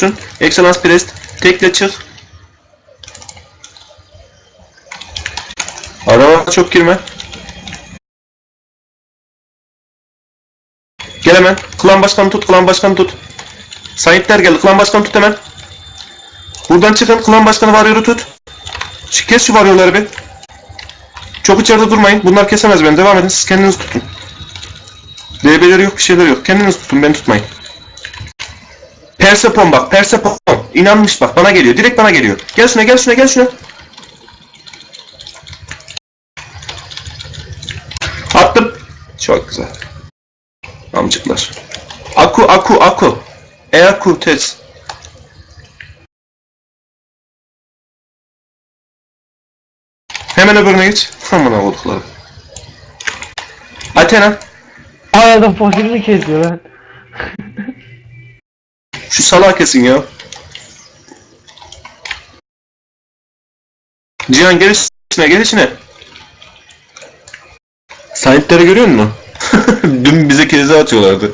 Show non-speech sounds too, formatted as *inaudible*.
götürün. Excellence Priest. Tekle çık. Adama çok girme. Gel hemen. Klan başkanı tut, klan başkanı tut. Saitler geldi, klan başkanı tut hemen. Buradan çıkın, klan başkanı varyoru tut. Çık, kes şu varyorları bir. Çok içeride durmayın. Bunlar kesemez beni. Devam edin. Siz kendiniz tutun. DB'leri yok, bir şeyler yok. Kendiniz tutun, beni tutmayın. Persepon bak, Persepon. İnanmış bak, bana geliyor. Direkt bana geliyor. Gel şuna, gel şuna, gel şuna. Attım. Çok güzel. Amcıklar. Aku, aku, aku. E aku, tez. Hemen öbürüne geç. Amına koduklarım. Athena. Arada fakirini kesiyor lan. *laughs* Şu salağı kesin ya. Cihan gel içine gel içine. Sahipleri görüyor musun? *laughs* Dün bize keze atıyorlardı.